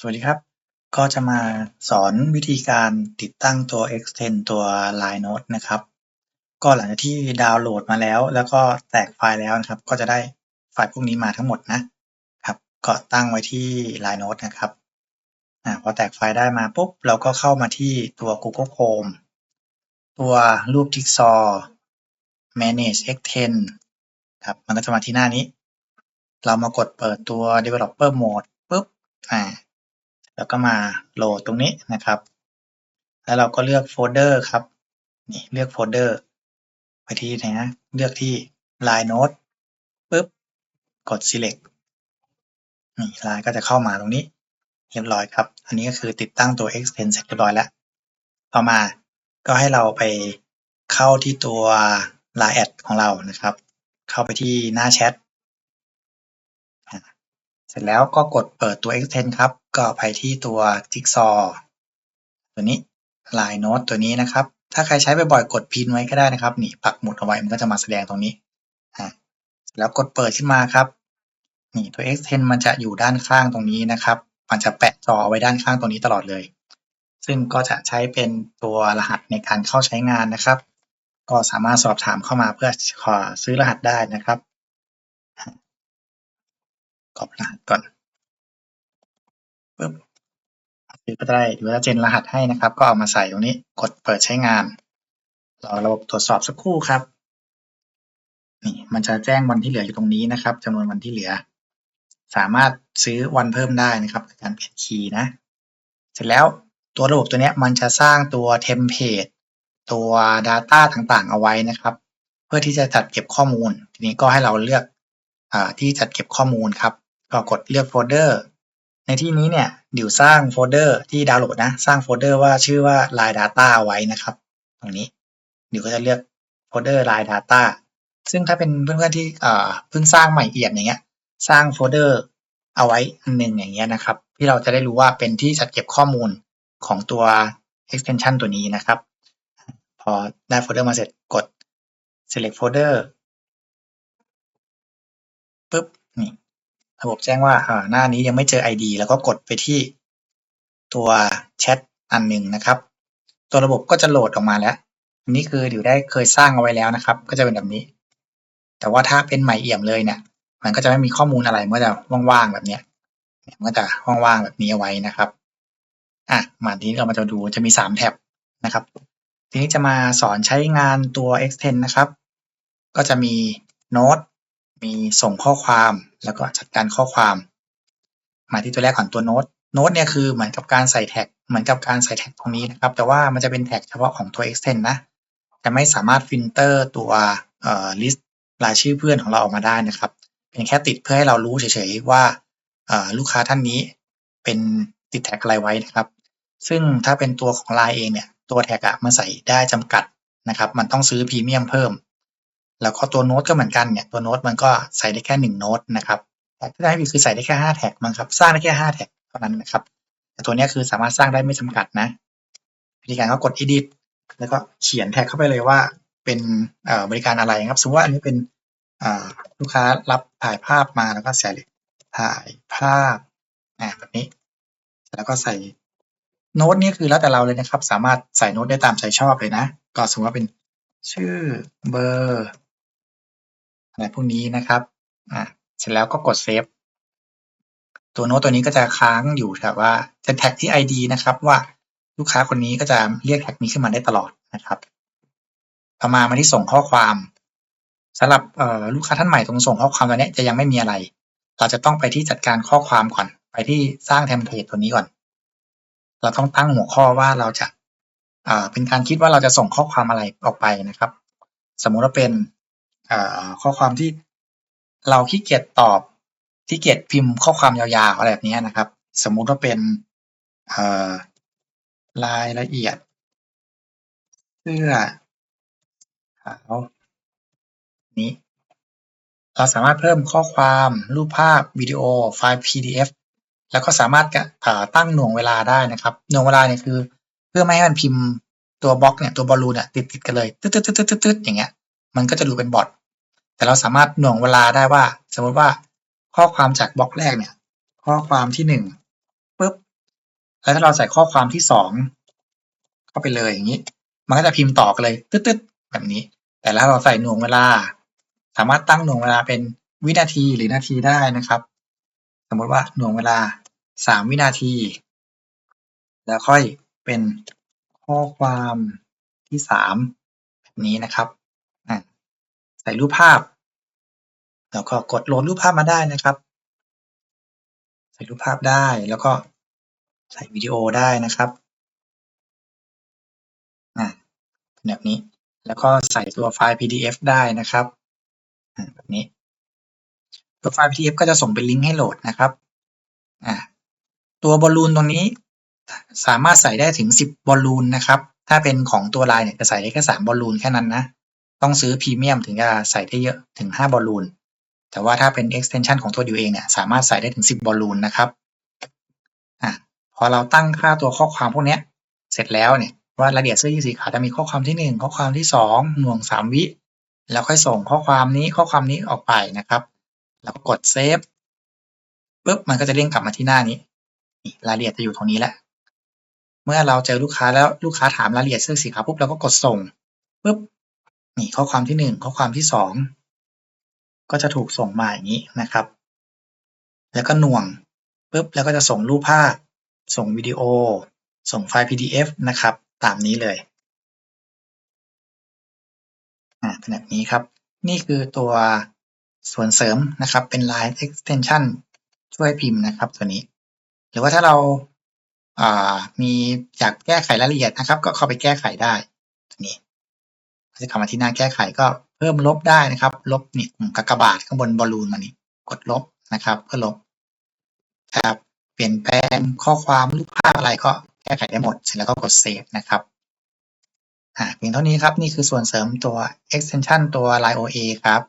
สวัสดีครับ ก็จะมาสอนวิธีการติดตั้งตัว extend ตัว Line Note นะครับ ก็หลังจากที่ดาวน์โหลดมาแล้ว แล้วก็แตกไฟล์แล้วนะครับ ก็จะได้ไฟล์พวกนี้มาทั้งหมดนะครับ ก็ตั้งไว้ที่ Line Note นะครับอ่าพอแตกไฟล์ได้มาปุ๊บ เราก็เข้ามาที่ตัว Google Chrome ตัวรูป Jigsaw Manage Extend ครับ มันก็จะมาที่หน้านี้ เรามากดเปิดตัว Developer Mode ปุ๊บ อ่า แล้วก็มาโหลดตรงนี้นะครับ แล้วเราก็เลือกโฟลเดอร์ครับ นี่เลือกโฟลเดอร์ไปที่ไหนนะ เลือกที่ Line Note ปุ๊บ กด select นี่ไลน์ก็จะเข้ามาตรงนี้เรียบร้อยครับ อันนี้ก็คือติดตั้งตัว extend เสร็จเรียบร้อยแล้ว ต่อมาก็ให้เราไปเข้าที่ตัว Line Ad ของเรานะครับ เข้าไปที่หน้าแชท เสร็จแล้วก็กดเปิดตัว extend ครับ ก็ไปที่ตัว Jigsaw ตัวนี้ Line Note ตัวนี้นะครับ ถ้าใครใช้บ่อยๆกดพินไว้ก็ได้นะครับ นี่ปักหมุดเอาไว้มันก็จะมาแสดงตรงนี้อ่าแล้วกดเปิดขึ้นมาครับ นี่ตัว extend มันจะอยู่ด้านข้างตรงนี้นะครับ มันจะแปะจอไว้ด้านข้างตรงนี้ตลอดเลย ซึ่งก็จะใช้เป็นตัวรหัสในการเข้าใช้งานนะครับ ก็สามารถสอบถามเข้ามาเพื่อขอซื้อรหัสได้นะครับกรอกรหัสก่อน ปึ๊บก็ได้หรือว่าเจนรหัสให้นะครับ ก็เอามาใส่ตรงนี้กดเปิดใช้งานรอระบบตรวจสอบสักครู่ครับนี่มันจะแจ้งวันที่เหลืออยู่ตรงนี้นะครับจำนวนวันที่เหลือ สามารถซื้อวันเพิ่มได้นะครับในการเปลี่ยนคีย์นะ เสร็จแล้วตัวระบบตัวนี้มันจะสร้างตัวเทมเพลตตัว Data ต่างๆ เอาไว้นะครับ เพื่อที่จะจัดเก็บข้อมูล ทีนี้ก็ให้เราเลือกอที่จัดเก็บข้อมูลครับ ก็กดเลือกโฟลเดอร์ ในที่นี้เนี่ยดิวสร้างโฟลเดอร์ที่ดาวน์โหลดนะ สร้างโฟลเดอร์ว่าชื่อว่า line data ไว้นะครับ ตรงนี้ดิวก็จะเลือกโฟลเดอร์ line data ซึ่งถ้าเป็นเพื่อนๆที่เพิ่งสร้างใหม่เอี่ยมอย่างเงี้ย สร้างโฟลเดอร์เอาไว้อันหนึ่งอย่างเงี้ยนะครับ ที่เราจะได้รู้ว่าเป็นที่จัดเก็บข้อมูลของตัว extension ตัวนี้นะครับ พอได้โฟลเดอร์มาเสร็จกด select folder ปุ๊บนี่ ระบบแจ้งว่าหน้านี้ยังไม่เจอ ID แล้วก็กดไปที่ตัวแชทอันหนึ่งนะครับ ตัวระบบก็จะโหลดออกมาแล้วอันนี้คืออยู่ได้เคยสร้างเอาไว้แล้วนะครับ ก็จะเป็นแบบนี้ แต่ว่าถ้าเป็นใหม่เอี่ยมเลยเนี่ยมันก็จะไม่มีข้อมูลอะไรมันจะว่างๆแบบเนี้ยมันก็จะว่างๆแบบนี้เอาไว้นะครับอะมาทีนี้เรามาจะดูจะมีสามแท็บนะครับ ทีนี้จะมาสอนใช้งานตัว extend นะครับ ก็จะมีโน้ต มีส่งข้อความแล้วก็จัดการข้อความ มาที่ตัวแรกก่อนตัวโน้ตโน้ตเนี่ยคือเหมือนกับการใส่แท็กเหมือนกับการใส่แท็กตรงนี้นะครับ แต่ว่ามันจะเป็นแท็กเฉพาะของตัว extend นะ จะไม่สามารถฟิลเตอร์ตัวเอ่อ list รายชื่อเพื่อนของเราออกมาได้นะครับ เป็นแค่ติดเพื่อให้เรารู้เฉยๆว่าเอ่อลูกค้าท่านนี้เป็นติดแท็กอะไรไว้นะครับ ซึ่งถ้าเป็นตัวของ Line เองเนี่ยตัวแท็กอะมันใส่ได้จำกัดนะครับ มันต้องซื้อพรีเมียมเพิ่ม แล้วก็ตัวโน้ตก็เหมือนกันเนี่ยตัวโน้ตมันก็ใส่ได้แค่หนึ่งโน้ตนะครับแต่ที่ได้คือใส่ได้แค่ห้าแท็กมั้งครับสร้างได้แค่ห้าแท็กเท่านั้นนะครับแต่ตัวนี้คือสามารถสร้างได้ไม่จำกัดนะวิธีการก็กด edit แล้วก็เขียนแท็กเข้าไปเลยว่าเป็นบริการอะไรครับ สมมติว่าอันนี้เป็นลูกค้ารับถ่ายภาพมาแล้วก็ใส่ถ่ายภาพแบบนี้ แล้วก็ใส่โน้ตนี้คือแล้วแต่เราเลยนะครับ สามารถใส่โน้ตได้ตามใจชอบเลยนะ ก็สมมติว่าเป็นชื่อเบอร์ อะไรพวกนี้นะครับอ่าเสร็จแล้วก็กดเซฟตัวโน้ตตัวนี้ก็จะค้างอยู่แต่ว่าจะแท็กที่ ID นะครับว่าลูกค้าคนนี้ก็จะเรียกแท็กนี้ขึ้นมาได้ตลอดนะครับต่อมามาที่ส่งข้อความสำหรับลูกค้าท่านใหม่ตรงส่งข้อความตัวนี้จะยังไม่มีอะไร เราจะต้องไปที่จัดการข้อความก่อน ไปที่สร้างเทมเพลตตัวนี้ก่อน เราต้องตั้งหัวข้อว่าเราจะเป็นการคิดว่าเราจะส่งข้อความอะไรออกไปนะครับ สมมุติว่าเป็น ข้อความที่เราขี้เกียจตอบที่เกียจพิมพ์ข้อความยาวๆอะไรแบบนี้นะครับ สมมุติว่าเป็นรายละเอียดเสื้อขาวนี้ เราสามารถเพิ่มข้อความรูปภาพวิดีโอไฟล์ PDF แล้วก็สามารถตั้งหน่วงเวลาได้นะครับ หน่วงเวลาเนี่ยคือ เพื่อไม่ให้มันพิมพ์ตัวบล็อกเนี่ยตัวบอลลูนเนี่ยติดติดกันเลย ตึ๊ดตึ๊ดตึ๊ดตึ๊ดอย่างเงี้ยมันก็จะดูเป็นบอท แต่เราสามารถหน่วงเวลาได้ว่า สมมติว่าข้อความจากบล็อกแรกเนี่ย ข้อความที่หนึ่งปุ๊บแล้วถ้าเราใส่ข้อความที่สองเข้าไปเลยอย่างนี้ มันก็จะพิมพ์ต่อกันเลยตึ๊ดๆแบบนี้ แต่ถ้าเราใส่หน่วงเวลา สามารถตั้งหน่วงเวลาเป็นวินาทีหรือนาทีได้นะครับ สมมติว่าหน่วงเวลาสามวินาที แล้วค่อยเป็นข้อความที่สามแบบนี้นะครับ ส่รูปภาพ แล้วก็กดโหลดรูปภาพมาได้นะครับ ใส่รูปภาพได้แล้วก็ใส่วิดีโอได้นะครับแบบนี้ แล้วก็ใส่ตัวไฟล์ PDF ได้นะครับแบบนี้ ตัวไฟล์ PDF ก็จะส่งเป็นลิงก์ให้โหลดนะครับตัวบอลลูนตรงนี้ สามารถใส่ได้ถึง 10 บอลลูนนะครับ ถ้าเป็นของตัวลายเนี่ยจะใส่ได้แค่3บอลลูนแค่นั้นนะ ต้องซื้อพรีเมียมถึงจะใส่ได้เยอะถึง 5 บอลลูน แต่ว่าถ้าเป็น extension ของตัวดิวเองเนี่ยสามารถใส่ได้ถึง 10 บอลลูนนะครับอะพอเราตั้งค่าตัวข้อความพวกนี้เสร็จแล้วเนี่ยว่ารายละเอียดเสื้อยืดสีขาวจะมีข้อความที่ 1 ข้อความที่ 2 หน่วง 3 วิ แล้วค่อยส่งข้อความนี้ข้อความนี้ออกไปนะครับ แล้วก็กดเซฟปุ๊บมันก็จะเด้งกลับมาที่หน้านี้รายละเอียดจะอยู่ตรงนี้แหละ เมื่อเราเจอลูกค้าแล้วลูกค้าถามรายละเอียดเสื้อสีขาวปุ๊บเราก็กดส่งปุ๊บ นี่ข้อความที่หนึ่งข้อความที่สองก็จะถูกส่งมาอย่างนี้นะครับ แล้วก็หน่วงปุ๊บแล้วก็จะส่งรูปภาพ ส่งวิดีโอ ส่งไฟล์ PDF นะครับ ตามนี้เลยอ่าเป็นแบบนี้ครับ นี่คือตัวส่วนเสริมนะครับ เป็น Line Extension ช่วยพิมพ์นะครับตัวนี้ หรือว่าถ้าเราอ่ามีอยากแก้ไขรายละเอียดนะครับ ก็เข้าไปแก้ไขได้ตัวนี้ จะกลับมาที่หน้าแก้ไขก็เพิ่มลบได้นะครับ ลบนี่กลุ่มกากบาทข้างบนบอลลูนมานี่กดลบนะครับเพื่อลบครับเปลี่ยนแปลงข้อความรูปภาพอะไรก็แก้ไขได้หมด เสร็จแล้วก็กดเซฟนะครับอ่าเพียงเท่านี้ครับ นี่คือส่วนเสริมตัว extension ตัว Line OA ครับ